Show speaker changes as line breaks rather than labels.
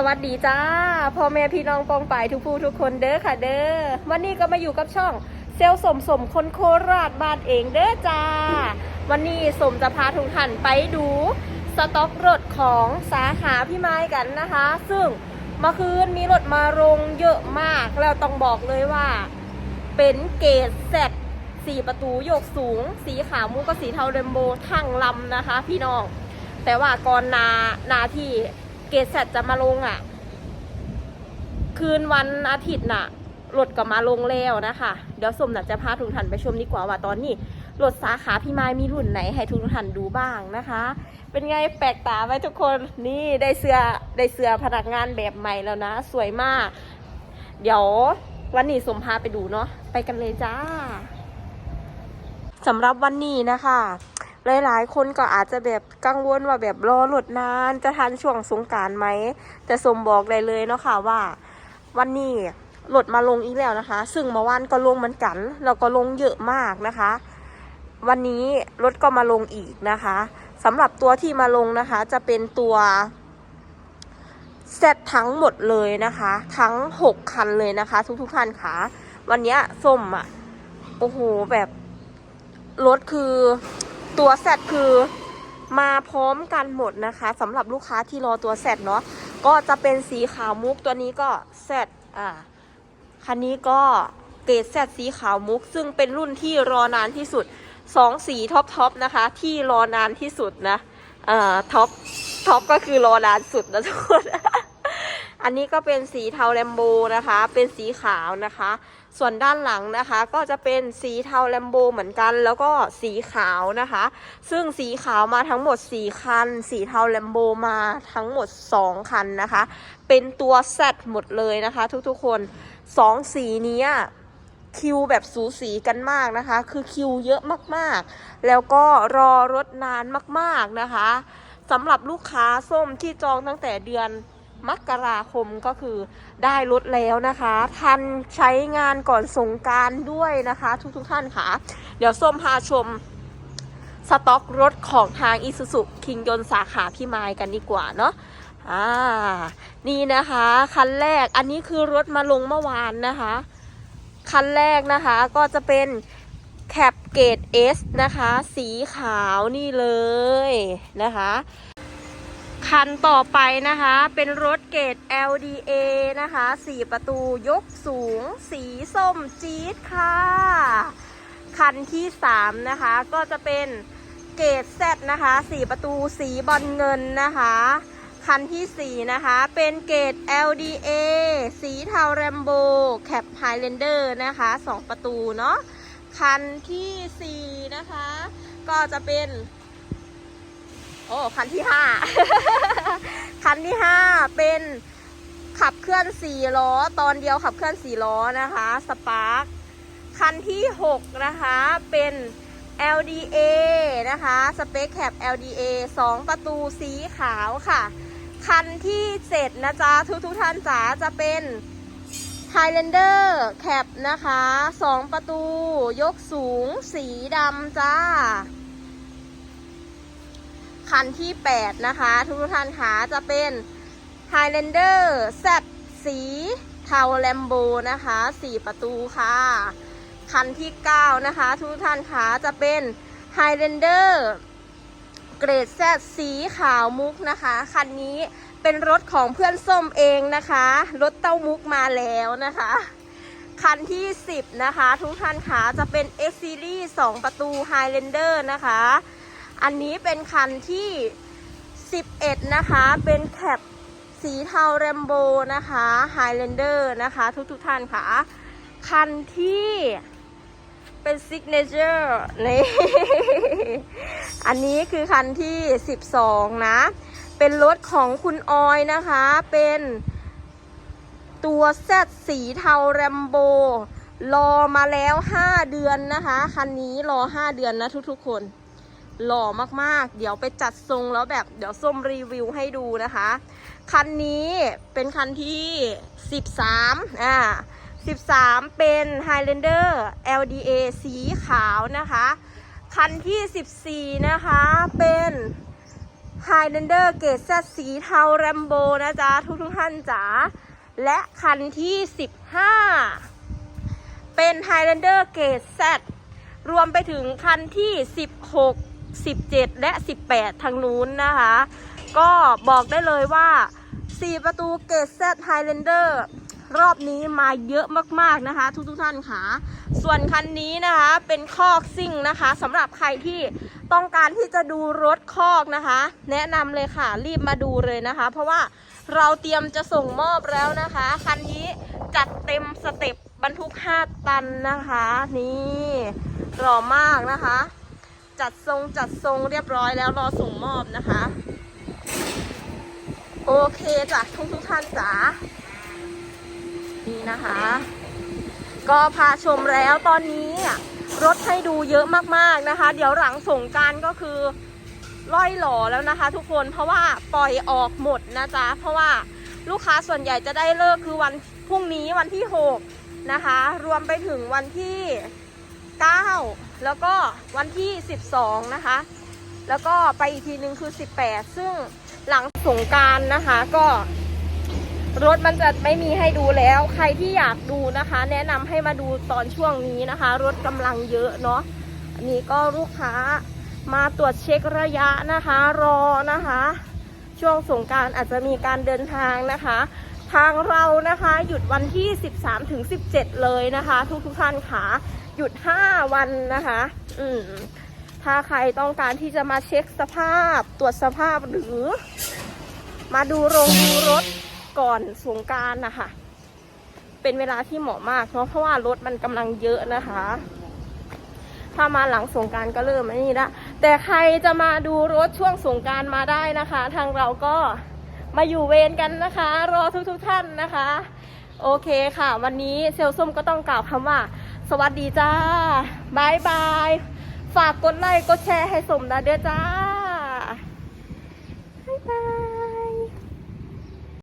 สวัสดีจ้าพ่อแม่พี่น้องปองป่ายทุกผู้ทุกคนเด้อค่ะเด้อวันนี้ก็มาอยู่กับช่องเซลสมสมคนโคราชบ้านเองเด้อจ้า วันนี้สมจะพาทุกท่านไปดูสต็อกรถของสาขาพี่ไม้กันนะคะ ซึ่งเมื่อคืนมีรถมาลงเยอะมากแล้วต้องบอกเลยว่า เป็นเกรดแซดสี่ประตูโยกสูง สีขาวมุกกับสีเทาเรนโบทั้งลำนะคะ พี่น้องแต่ว่าก่อนนานาที่ เกรดแซดจะมาลงอะ คืนวันอาทิตย์น่ะรถก็มาลงแล้วนะคะ เดี๋ยวสมน่ะจะพาทุกท่านไปชมดีกว่าว่าตอนนี้รถสาขาพี่ไม้มีรุ่นไหนให้ทุกท่านดูบ้างนะคะ เป็นไงแปลกตาไหมทุกคนนี่ได้เสื้อได้เสื้อพนักงานแบบใหม่แล้วนะ สวยมาก เดี๋ยววันนี้สมพาไปดูเนาะไปกันเลยจ้าสำหรับวันนี้นะคะ หลายๆ คนก็อาจจะแบบกังวลว่าแบบรอรถนาน จะทันช่วงสงการไหม แต่สมบอกได้เลยเนาะค่ะว่า วันนี้รถมาลงอีกแล้วนะคะ ซึ่งเมื่อวานก็ลงเหมือนกันแล้วก็ลงเยอะมากนะคะ วันนี้รถก็มาลงอีกนะคะสำหรับตัวที่มาลงนะคะ จะเป็นตัวเซตทั้งหมดเลยนะคะ ทั้ง 6 คันเลยนะคะ ทุกๆท่านค่ะ วันนี้ส้มอะ โอ้โห แบบรถคือ ตัวแซดคือมาพร้อมกันหมดนะคะสำหรับลูกค้าที่รอตัวแซดเนาะก็จะเป็นสีขาวมุกตัวนี้ก็แซดอ่าคันนี้ก็เกรดแซดสีขาวมุก ซึ่งเป็นรุ่นที่รอนานที่สุดสองสีท็อปท็อปนะคะ ที่รอนานที่สุดนะอ่าท็อปท็อปก็คือรอนานสุดนะทุกคน อันนี้ก็เป็นสีเทาแลมโบนะคะ เป็นสีขาวนะคะ ส่วนด้านหลังนะคะก็จะเป็นสีเทาแลมโบเหมือนกัน แล้วก็สีขาวนะคะ ซึ่งสีขาวมาทั้งหมด 4 คัน สีเทาแลมโบมาทั้งหมด 2 คันนะคะ เป็นตัวแซดหมดเลยนะคะ ทุกๆคน 2 สีนี้คิวแบบสูสีกันมากนะคะ คือคิวเยอะมากๆ แล้วก็รอรถนานมากๆนะคะสำหรับลูกค้าส้มที่จองตั้งแต่เดือน มกราคมก็คือได้รถแล้วนะคะ ทันใช้งานก่อนสงการด้วยนะคะ ทุกๆท่านค่ะ เดี๋ยวส้มพาชมสต็อกรถของทางอิสุสุคิงยนสาขาพี่ไม้กันดีกว่าเนาะอ่านี่นะคะ คันแรกอันนี้คือรถมาลงเมื่อวานนะคะ คันแรกนะคะก็จะเป็นแคปเกต S นะคะ สีขาวนี่เลยนะคะ คันต่อไปนะคะ เป็นรถเกรด LDA นะคะ 4 ประตูยกสูง สีส้มจี๊ดค่ะ คันที่ 3 นะคะ ก็จะเป็นเกรด Z นะคะ 4 ประตูสีบอลเงินนะคะ คันที่ 4 นะคะ เป็นเกรด LDA สีเทาแรมโบแคปไฮแลนเดอร์นะคะ 2 ประตูเนาะ คันทีสี่4 นะคะ ก็จะเป็น โอ้คันที่ห้าคันที่ห้าเป็นขับเคลื่อนสี่ล้อ ตอนเดียวขับเคลื่อนสี่ล้อนะคะสปาร์คคันที่หกนะคะเป็น LDA นะคะสเปคแคป LDA สองประตูสีขาวค่ะ คันที่เจ็ดนะจ๊ะทุกทุกท่านจ๋าจะเป็น Highlander แคปนะคะสองประตูยกสูงสีดำจ้า คันที่ 8 นะคะ ทุกท่านคะจะเป็น Highlander Z สีเทาแลมโบนะคะ 4 ประตูค่ะ คันที่ 9 นะคะ ทุกท่านคะจะเป็น Highlander เกรด Z สีขาวมุกนะคะ คันนี้เป็นรถของเพื่อนส้มเองนะคะ รถเต้ามุกมาแล้วนะคะ คันที่ 10 นะคะ ทุกท่านคะจะเป็น X Series 2 ประตู Highlander นะคะ อันนี้เป็นคันที่ 11 นะคะ เป็นแคปสีเทาแรมโบนะคะ Highlander นะคะ ทุกๆทท่านค่ะ คันที่เป็นซิกเนเจอร์นี่อันนี้คือคันที่ 12 นะ เป็นรถของคุณออยนะคะ เป็นตัวแซดสีเทาแรมโบรอมาแล้ว 5 เดือนนะคะ คันนี้รอ 5 เดือนนะทุกๆคน หล่อมากๆ เดี๋ยวไปจัดทรงแล้วแบบเดี๋ยวส้มรีวิวให้ดูนะคะ คันนี้เป็นคันที่ 13อ่า13 เป็น Highlander LDA สีขาวนะคะ คันที่ 14 นะคะเป็น Highlander เกรดแซสีเทาแรมโบนะจ๊ะ ทุกทุกๆท่านจ๋าและคันที่ 15 เป็น Highlander เกรดแซรวมไปถึงคันที่ 16 17 และ 18 ทางนู้นนะคะ ก็บอกได้เลยว่า 4 ประตูเกรดแซ Highlander รอบนี้มาเยอะมากๆนะคะ ทุกทุกท่านค่ะ ส่วนคันนี้นะคะเป็นคอกซิ่งนะคะสำหรับใครที่ต้องการที่จะดูรถคอกนะคะ แนะนำเลยค่ะรีบมาดูเลยนะคะ เพราะว่าเราเตรียมจะส่งมอบแล้วนะคะ คันนี้จัดเต็มสเต็ปบรรทุก 5 ตันนะคะ นี่หล่อมากนะคะ จัดทรงจัดทรงเรียบร้อยแล้วรอส่งมอบนะคะ โอเคจ้ะทุกทุกท่านจ๋านี่นะคะ ก็พาชมแล้วตอนนี้รถให้ดูเยอะมากๆนะคะ เดี๋ยวหลังส่งการก็คือล่อยหล่อแล้วนะคะ ทุกคนเพราะว่าปล่อยออกหมดนะจ๊ะเพราะว่าลูกค้าส่วนใหญ่จะได้เลิกคือวันพรุ่งนี้วันที่ 6 นะคะ รวมไปถึงวันที่ 9 แล้วก็วันที่ 12 นะคะ แล้วก็ไปอีกทีนึงคือ 18 ซึ่งหลังสงการนะคะก็ รถมันจะไม่มีให้ดูแล้ว ใครที่อยากดูนะคะ แนะนำให้มาดูตอนช่วงนี้นะคะ รถกำลังเยอะเนาะอันนี้ก็ลูกค้ามาตรวจเช็คระยะนะคะ รอนะคะ ช่วงสงการอาจจะมีการเดินทางนะคะ ทางเรานะคะ หยุดวันที่ 13ถึง17 เลยนะคะ ทุกทุกท่านค่ะ หยุด 5 วันนะคะ อืมถ้าใครต้องการที่จะมาเช็คสภาพตรวจสภาพหรือ มาดูโรงดูรถก่อนสงการนะคะ เป็นเวลาที่เหมาะมากเนาะเพราะว่ารถมันกำลังเยอะนะคะ ถ้ามาหลังสงการก็เริ่มไอ้นี่ละแต่ใครจะมาดูรถช่วงสงการมาได้นะคะ ทางเราก็มาอยู่เวรกันนะคะ รอทุกๆทท่านนะคะ โอเคค่ะ วันนี้เซลลส้มก็ต้องกล่าวคำว่า สวัสดีจ้าบายบาย ฝากกดไลค์กดแชร์ให้สมนะเด้อจ้า